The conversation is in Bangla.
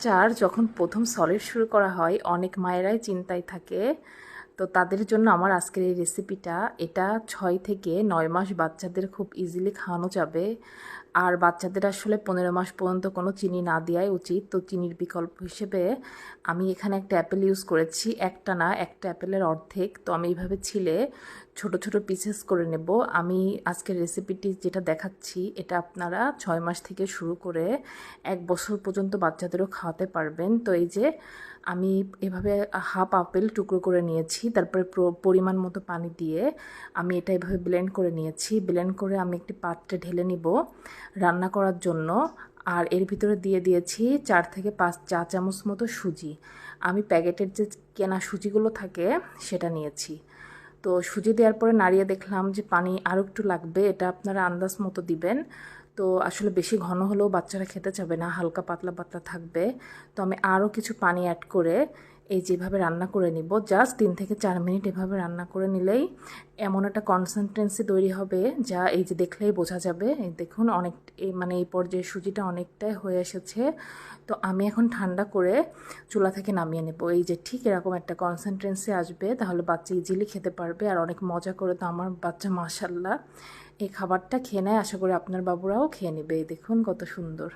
বাচ্চার যখন প্রথম সলিড শুরু করা হয় অনেক মায়েরাই চিন্তায় থাকে তো তাদের জন্য আমার আজকের এই রেসিপিটা এটা ছয় থেকে নয় মাস বাচ্চাদের খুব ইজিলি খাওয়ানো যাবে। আর বাচ্চাদের আসলে পনেরো মাস পর্যন্ত কোনো চিনি না দেওয়াই উচিত। তো চিনির বিকল্প হিসেবে আমি এখানে একটা অ্যাপেল ইউজ করেছি, একটা না, একটা অ্যাপেলের অর্ধেক। তো আমি এইভাবে ছিলে ছোট ছোট পিসেস করে নেব। আমি আজকের রেসিপিটি যেটা দেখাচ্ছি, এটা আপনারা ছয় মাস থেকে শুরু করে এক বছর পর্যন্ত বাচ্চাদেরও খাওয়াতে পারবেন। তো এই যে আমি এভাবে হাফ আপেল টুকরো করে নিয়েছি, তারপরে পরিমাণ মতো পানি দিয়ে আমি এটা এভাবে ব্লেন্ড করে নিয়েছি। ব্লেন্ড করে আমি একটি পাত্রে ঢেলে নিব রান্না করার জন্য। আর এর ভিতরে দিয়ে দিয়েছি চার থেকে পাঁচ চা চামচ মতো সুজি। আমি প্যাকেটের যে কেনা সুজিগুলো থাকে, সেটা নিয়েছি। তো সুজি দেওয়ার পরে নাড়িয়ে দেখলাম যে পানি আরও একটু লাগবে, এটা আপনারা আন্দাজ মতো দিবেন। তো আসলে বেশি ঘন হলেও বাচ্চারা খেতে চাবে না, হালকা পাতলা পাতলা থাকবে। তো আমি আরও কিছু পানি অ্যাড করে এই যেভাবে রান্না করে নিব জাস্ট তিন থেকে চার মিনিট এভাবে রান্না করে নিলেই এমন একটা কনসেন্ট্রেন্সি তৈরি হবে যা এই যে দেখলেই বোঝা যাবে। দেখুন অনেক মানে এই পর্যায়ে সুজিটা অনেকটাই হয়ে এসেছে। তো আমি এখন ঠান্ডা করে চুলা থেকে নামিয়ে নেব। এই যে ঠিক এরকম একটা কনসেন্ট্রেন্সি আসবে, তাহলে বাচ্চা ইজিলি খেতে পারবে। আর অনেক মজা করে তো আমার বাচ্চা মাসাল্লাহ এই খাবারটা খেয়ে নেয়, আশা করি আপনার বাবুরাও খেয়ে নেবে। দেখুন কত সুন্দর।